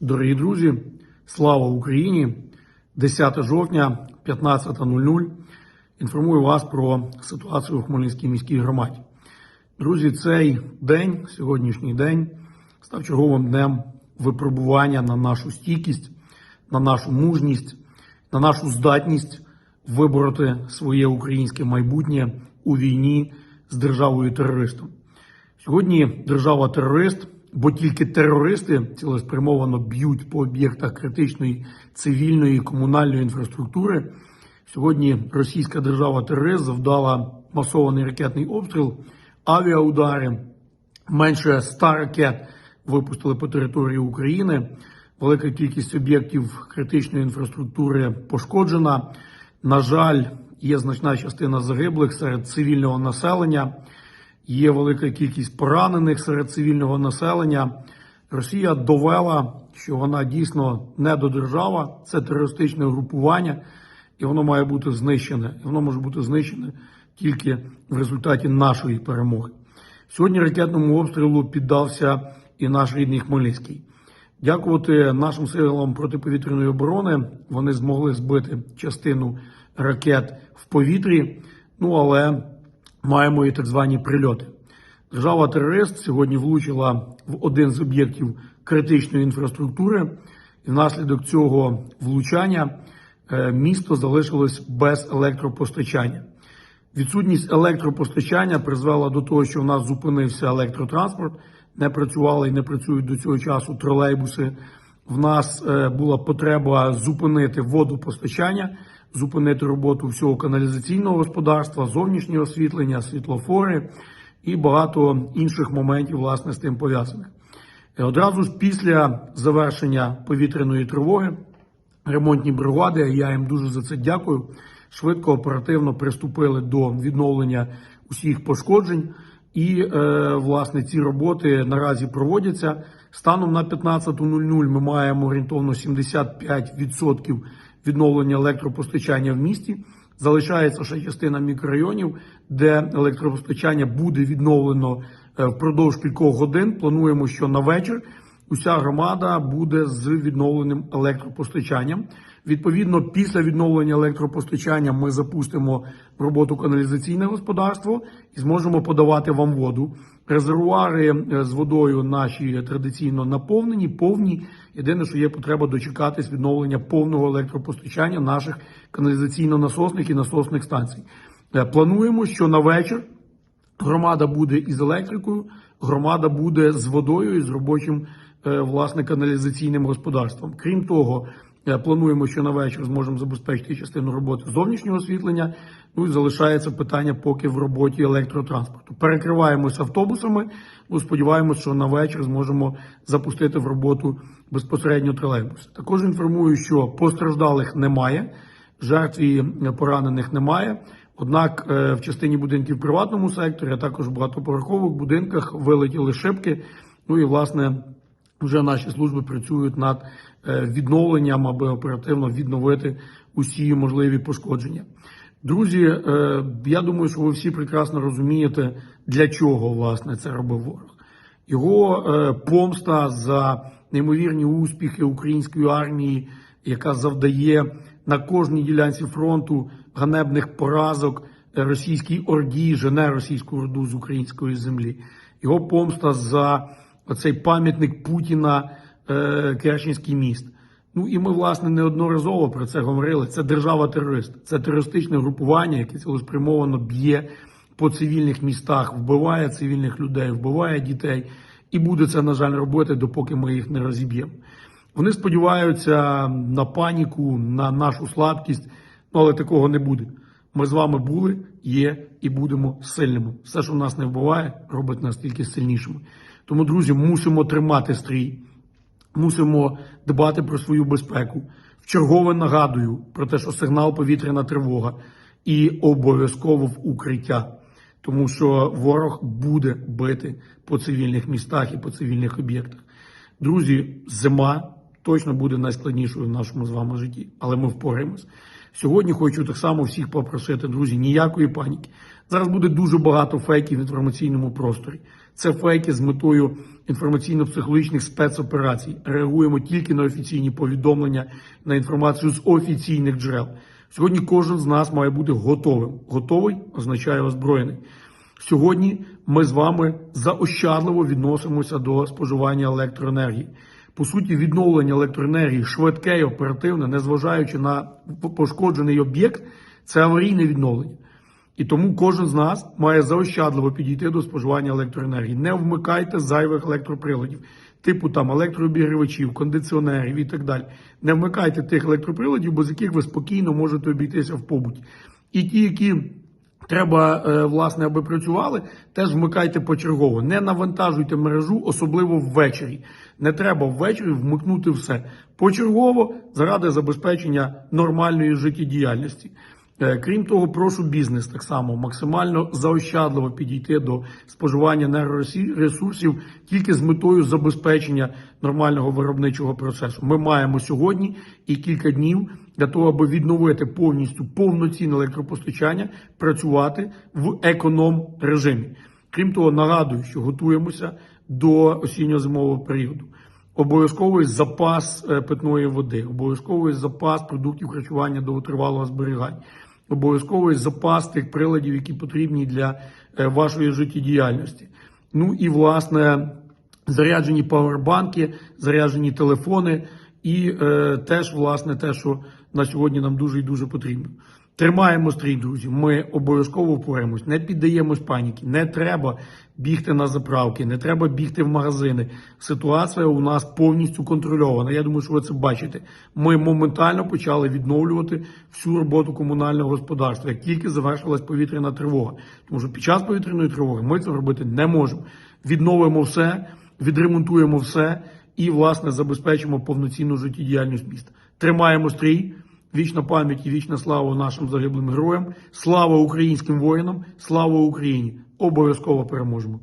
Дорогі друзі, слава Україні! 10 жовтня, 15.00. Інформую вас про ситуацію у Хмельницькій міській громаді. Друзі, цей день, сьогоднішній день, став черговим днем випробування на нашу стійкість, на нашу мужність, на нашу здатність вибороти своє українське майбутнє у війні з державою терористом. Сьогодні держава терорист, бо тільки терористи цілеспрямовано б'ють по об'єктах критичної цивільної і комунальної інфраструктури. Сьогодні російська держава терорист завдала масований ракетний обстріл, авіаудари. Менше ста ракет випустили по території України. Велика кількість об'єктів критичної інфраструктури пошкоджена. На жаль, є значна частина загиблих серед цивільного населення. Є велика кількість поранених серед цивільного населення. Росія довела, що вона дійсно недодержава, це терористичне групування, і воно має бути знищене. Воно може бути знищене тільки в результаті нашої перемоги. Сьогодні ракетному обстрілу піддався і наш рідний Хмельницький. Дякувати нашим силам протиповітряної оборони. Вони змогли збити частину ракет в повітрі. Ну але маємо і так звані прильоти. Держава-терорист сьогодні влучила в один з об'єктів критичної інфраструктури, і внаслідок цього влучання е, місто залишилось без електропостачання. Відсутність електропостачання призвела до того, що в нас зупинився електротранспорт, не працювали і не працюють до цього часу тролейбуси. В нас е, була потреба зупинити водопостачання, зупинити роботу всього каналізаційного господарства, зовнішнє освітлення, світлофори і багато інших моментів, власне, з тим пов'язаних. Е, Одразу ж після завершення повітряної тривоги ремонтні бригади, я їм дуже за це дякую. Швидко оперативно приступили до відновлення усіх пошкоджень, і е, власне ці роботи наразі проводяться. Станом на 15.00 ми маємо орієнтовно 75% відновлення електропостачання в місті. Залишається ще частина мікрорайонів, де електропостачання буде відновлено е, впродовж кількох годин. Плануємо, що на вечір уся громада буде з відновленим електропостачанням. Відповідно, після відновлення електропостачання ми запустимо роботу каналізаційне господарство і зможемо подавати вам воду. Резервуари е, з водою наші традиційно наповнені, повні. Єдине, що є потреба дочекатись відновлення повного електропостачання наших каналізаційно-насосних і насосних станцій. Е, Плануємо, що на вечір громада буде із електрикою, громада буде з водою і з робочим е, власне каналізаційним господарством. Крім того, е, плануємо, що на вечір зможемо забезпечити частину роботи зовнішнього освітлення. Ну і залишається питання поки в роботі електротранспорту. Перекриваємося автобусами. Ну, сподіваємося, що на вечір зможемо запустити в роботу безпосередньо тролейбуси. Також інформую, що постраждалих немає, жертв і поранених немає. Однак е, в частині будинків в приватному секторі, а також в багатоповерхових будинках вилетіли шибки. Ну і власне вже наші служби працюють над е, відновленням, аби оперативно відновити усі можливі пошкодження. Друзі, е, я думаю, що ви всі прекрасно розумієте, для чого власне це робив ворог. Його е, помста за неймовірні успіхи української армії, яка завдає на кожній ділянці фронту ганебних поразок російській орді, жене російську орду з української землі. Його помста за оцей пам'ятник Путіна е, Керченський міст. Ну і ми, власне, неодноразово про це говорили. Це держава-терорист, це терористичне групування, яке цілеспрямовано б'є по цивільних містах, вбиває цивільних людей, вбиває дітей, і буде це, на жаль, робити, допоки ми їх не розіб'ємо. Вони сподіваються на паніку, на нашу слабкість, ну, але такого не буде. Ми з вами були, є і будемо сильними. Все, що нас не вбиває, робить нас тільки сильнішими. Тому, друзі, мусимо тримати стрій, мусимо дбати про свою безпеку. Вчергове нагадую про те, що сигнал повітряна тривога і обов'язково в укриття, тому що ворог буде бити по цивільних містах і по цивільних об'єктах. Друзі, зима точно буде найскладнішою в нашому з вами житті, але ми впораємось. Сьогодні хочу так само всіх попросити, друзі, ніякої паніки. Зараз буде дуже багато фейків в інформаційному просторі. Це фейки з метою інформаційно-психологічних спецоперацій. Реагуємо тільки на офіційні повідомлення, на інформацію з офіційних джерел. Сьогодні кожен з нас має бути готовим. Готовий означає озброєний. Сьогодні ми з вами заощадливо відносимося до споживання електроенергії. По суті, відновлення електроенергії швидке і оперативне, незважаючи на пошкоджений об'єкт, це аварійне відновлення. І тому кожен з нас має заощадливо підійти до споживання електроенергії. Не вмикайте зайвих електроприладів, типу там електрообігрівачів, кондиціонерів і так далі. Не вмикайте тих електроприладів, без яких ви спокійно можете обійтися в побуті. І ті, які треба, е, власне, аби працювали, теж вмикайте почергово. Не навантажуйте мережу, особливо ввечері. Не треба ввечері вмикнути все. Почергово заради забезпечення нормальної життєдіяльності. Е, Крім того, прошу бізнес так само максимально заощадливо підійти до споживання енергоресурсів тільки з метою забезпечення нормального виробничого процесу. Ми маємо сьогодні і кілька днів для того, аби відновити повністю повноцінне електропостачання, працювати в економ режимі. Крім того, нагадую, що готуємося до осінньо-зимового періоду. Обов'язковий запас е, питної води, обов'язковий запас продуктів харчування довготривалого зберігання, обов'язковий запас тих приладів, які потрібні для е, вашої життєдіяльності. Ну і власне заряджені павербанки, заряджені телефони, і е, теж власне те, що на сьогодні нам дуже і дуже потрібно. Тримаємо стрій, друзі. Ми обов'язково впораємось, не піддаємось паніки. Не треба бігти на заправки, не треба бігти в магазини. Ситуація у нас повністю контрольована. Я думаю, що ви це бачите. Ми моментально почали відновлювати всю роботу комунального господарства, як тільки завершилась повітряна тривога. Тому що під час повітряної тривоги ми це робити не можемо. Відновимо все, відремонтуємо все і, власне, забезпечимо повноцінну життєдіяльність міста. Тримаємо стрій. Вічна пам'ять і вічна слава нашим загиблим героям. Слава українським воїнам, слава Україні! Обов'язково переможемо.